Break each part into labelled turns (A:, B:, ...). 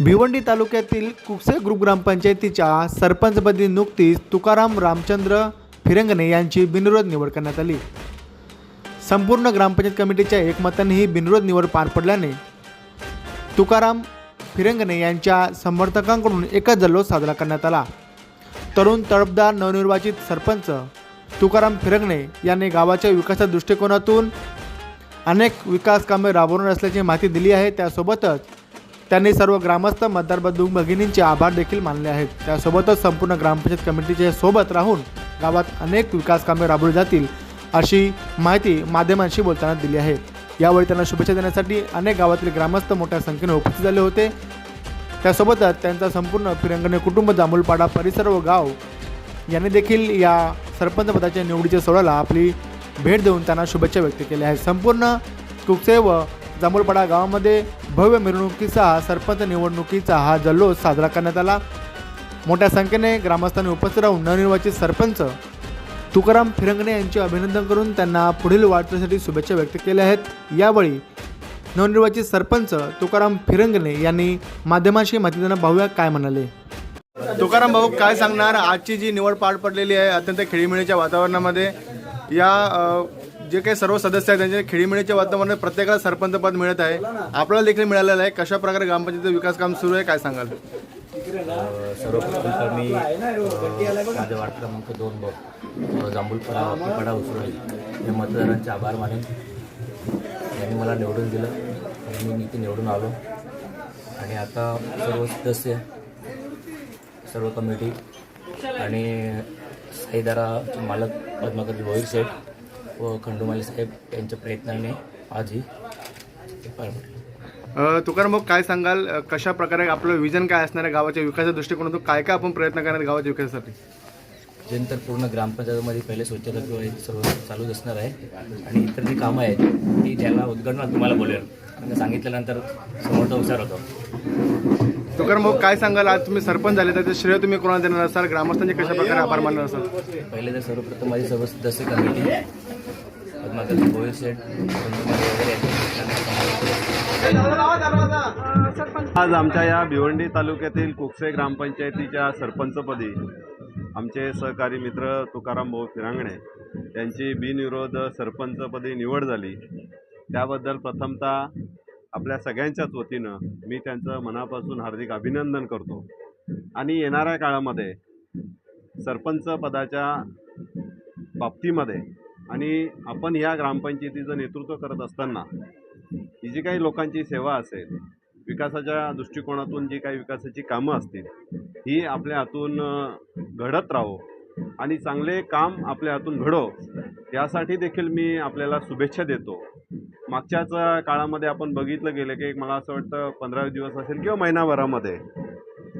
A: भिवंडी तालुक्यातील कुकसे ग्रुप ग्रामपंचायतीच्या सरपंचपदी नुकतीच तुकाराम रामचंद्र फिरंगणे यांची बिनविरोध निवड करण्यात आली. संपूर्ण ग्रामपंचायत कमिटीच्या एकमताने ही बिनविरोध निवड पार पडल्याने तुकाराम फिरंगणे यांच्या समर्थकांकडून एकच जल्लोष साजरा करण्यात आला. तरुण तळपदार नवनिर्वाचित सरपंच तुकाराम फिरंगणे यांनी गावाच्या विकासाच्या दृष्टिकोनातून अनेक विकास कामे राबवणार असल्याची माहिती दिली आहे. त्यासोबतच त्यांनी सर्व ग्रामस्थ मतदार बंधू भगिनींचे आभार देखील मानले आहेत. त्यासोबतच संपूर्ण ग्रामपंचायत कमिटीच्या सोबत राहून गावात अनेक विकास कामे राबवली जातील अशी माहिती माध्यमांशी बोलताना दिली आहे. यावेळी त्यांना शुभेच्छा देण्यासाठी अनेक गावातील ग्रामस्थ मोठ्या संख्येने उपस्थित झाले होते. त्यासोबतच त्यांचा संपूर्ण फिरंगणे कुटुंब जांभूलपाडा परिसर व गाव यांनी देखील या सरपंच पदाच्या निवडीच्या सोहळ्याला आपली भेट देऊन त्यांना शुभेच्छा व्यक्त केल्या आहेत. संपूर्ण कुकसे व जांभूलपाडा गावामध्ये भव्य मिरवणुकीचा सरपंच निवडणुकीचा हा जल्लोष साजरा करण्यात आला. मोठ्या संख्येने ग्रामस्थांनी उपस्थित राहून नवनिर्वाचित सरपंच तुकाराम फिरंगणे यांचे अभिनंदन करून त्यांना पुढील वाटचालीसाठी शुभेच्छा व्यक्त केल्या आहेत. यावेळी नवनिर्वाचित सरपंच तुकाराम फिरंगणे यांनी माध्यमांशी माहिती देताना पाहूया काय म्हणाले? तुकाराम भाऊ काय सांगणार? आजची जी निवड पार पडलेली आहे अत्यंत खेळीमेळीच्या वातावरणामध्ये. या जे काही सर्व सदस्य आहेत त्यांच्या खेळीमेळीच्या वातावरणात प्रत्येकाला सरपंच पद मिळत आहे. आपल्याला देखील मिळालेलं आहे. कशा प्रकारे ग्रामपंचायतीचं विकास काम सुरू आहे काय सांगाल?
B: सर्वप्रथम तर मी अ, माझ्या वार्ड क्रमांक दोन ब अ, जांभूलपाडा वाकीपाडा उसरोळी या मतदारांचे आभार मानेन. यांनी मला निवडून दिलं. आणि मी इथे निवडून आलो. आणि आता सर्व सदस्य सर्व कमिटी आणि साईदारा मालक पद्माकर भोईर शेठ व खंडूमाली साहेब यांच्या प्रयत्नाने आज ही पार पडले.
A: अ, तुकाराम भाऊ काय सांगाल? कशा प्रकारे आपलं विजन काय असणार आहे गावाच्या विकासाच्या दृष्टिकोनातून? काय काय आपण प्रयत्न करणार गावाच्या विकासासाठी?
B: नंतर पूर्ण ग्रामपंचायतीमध्ये पहिले स्वच्छता किंवा सर्व चालूच असणार आहे. आणि इतर जी कामं आहेत ती त्याला उद्घाटनात तुम्हाला बोलेल आणि सांगितल्यानंतर समोरचा हुशार होतो.
A: तुकाराम भाऊ काय सांगाल? आज तुम्ही सरपंच झाले तर श्रेय तुम्ही कोणाला देणार असाल? ग्रामस्थांचे कशा प्रकारे आभार मानणार असाल?
B: पहिले तर सर्वप्रथम माझी सर्व सदस्य कमिटी पद्माकर भोईर सेट
C: आज आमच्या या भिवंडी तालुक्यातील कुकसे ग्रामपंचायतीच्या सरपंचपदी आमचे सहकारी मित्र तुकाराम भाऊ फिरांगणे यांची बिनविरोध सरपंचपदी निवड झाली. त्याबद्दल प्रथमतः आपल्या सगळ्यांच्याच वतीनं मी त्यांचं मनापासून हार्दिक अभिनंदन करतो. आणि येणाऱ्या काळामध्ये सरपंच पदाच्या बाबतीमध्ये आणि आपण या ग्रामपंचायतीचं नेतृत्व करत असताना ही जी काही लोकांची सेवा असेल विकासाच्या दृष्टिकोनातून जी काही विकासाची कामं असतील ही आपल्या हातून घडत राहो आणि चांगले काम आपल्या हातून घडो यासाठी देखील मी आपल्याला शुभेच्छा देतो. मागच्याच काळामध्ये आपण बघितलं गेलं की एक मला असं वाटतं पंधरा दिवस असेल किंवा महिनाभरामध्ये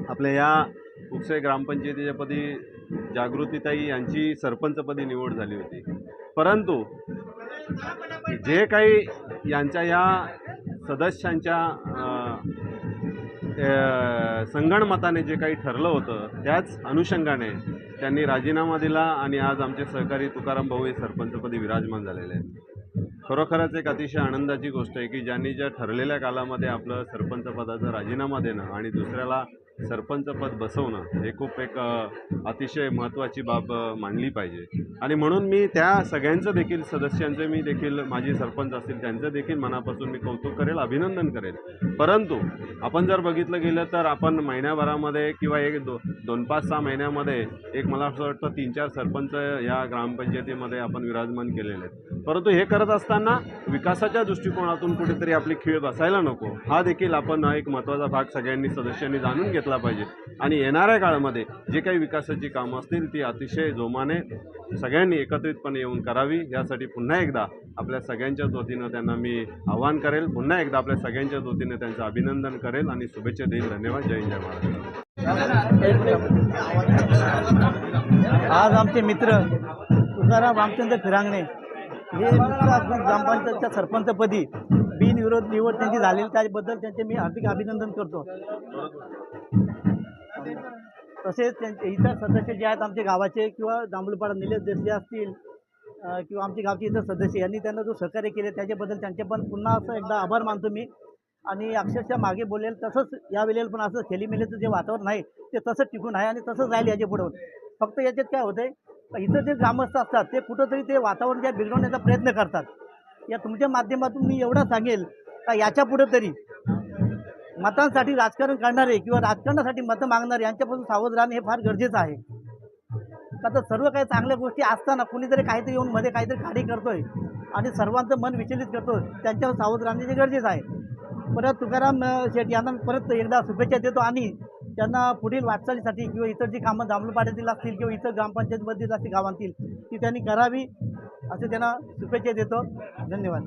C: आपल्या या कुकसे ग्रामपंचायतीच्यापदी जागृतीताई यांची सरपंचपदी निवड झाली होती. परंतु जे काही यांच्या या सदस्यांच्या संगणमताने जे काही ठरलं होतं त्याच अनुषंगाने त्यांनी राजीनामा दिला आणि आज आमचे सहकारी तुकाराम भाऊ हे सरपंचपदी विराजमान झालेले आहेत. खरोखरच एक अतिशय आनंदाची गोष्ट आहे की ज्यांनी ज्या ठरलेल्या कालामध्ये आपलं सरपंच पदाचा राजीनामा देणं आणि दुसऱ्याला सरपंच पद बसवणं हे खूप एक अतिशय महत्त्वाची बाब मानली पाहिजे. आणि म्हणून मी त्या सगळ्यांचं देखील सदस्यांचे मी देखील माझी सरपंच असतील त्यांचं देखील मनापासून मी कौतुक करेल अभिनंदन करेल. परंतु आपण जर बघितलं गेलं तर आपण महिन्याभरामध्ये किंवा एक दो दोन पाच सहा महिन्यामध्ये एक मला असं वाटतं तीन चार सरपंच या ग्रामपंचायतीमध्ये आपण विराजमान केलेले आहेत. परंतु हे करत असताना विकासाच्या दृष्टिकोनातून कुठेतरी आपली खीळ बसायला नको. हा देखील आपण एक महत्त्वाचा भाग सगळ्यांनी सदस्यांनी जाणून घेतो. घेतला पाहिजे. आणि येणाऱ्या काळामध्ये जे काही विकासाची कामं असतील ती अतिशय जोमाने सगळ्यांनी एकत्रितपणे येऊन करावी. यासाठी पुन्हा एकदा आपल्या सगळ्यांच्याच वतीनं त्यांना मी आवाहन करेल. पुन्हा एकदा आपल्या सगळ्यांच्याच वतीनं त्यांचं अभिनंदन करेल आणि शुभेच्छा देईल. धन्यवाद. जय जय महाराष्ट्र.
D: आज आमचे मित्र तुकाराम रामचंद्र फिरांगणे हे ग्रामपंचायतच्या सरपंचपदी बिनविरोध निवड त्यांची झालेली त्याबद्दल त्यांचे मी हार्दिक अभिनंदन करतो. तसेच त्यांचे इतर सदस्य जे आहेत आमचे गावाचे किंवा जांभूळपाडा निलेश देसले असतील किंवा आमच्या गावचे इतर सदस्य यांनी त्यांना जो सहकार्य केले त्याच्याबद्दल त्यांचे पण पुन्हा असं एकदा आभार मानतो मी. आणि अक्षरशः मागे बोलेल तसंच यावेळेला पण असं खेलीमेलीचं जे वातावरण आहे ते तसंच टिकून आहे आणि तसंच राहील याच्या पुढं. फक्त याच्यात काय होतं आहे इथं जे ग्रामस्थ असतात ते कुठंतरी ते वातावरण जे बिघडवण्याचा प्रयत्न करतात. या तुमच्या माध्यमातून मी एवढं सांगेल का याच्या पुढं तरी मतांसाठी राजकारण करणारे किंवा राजकारणासाठी मतं मागणारे यांच्यापासून सावध राहणे हे फार गरजेचं आहे. का तर सर्व काही चांगल्या गोष्टी असताना कुणीतरी काहीतरी येऊन मध्ये काहीतरी खाडी करतोय आणि सर्वांचं मन विचलित करतोय त्यांच्यावर सावध राहणे हे गरजेचं आहे. परत तुकाराम शेठ यांना परत एकदा शुभेच्छा देतो आणि त्यांना पुढील वाटचालीसाठी किंवा इतर जी कामं जांभूळपाड्यातील असतील किंवा इतर ग्रामपंचायतमधील असतील गावांतील ती त्यांनी करावी असे त्यांना शुभेच्छा देतो. धन्यवाद.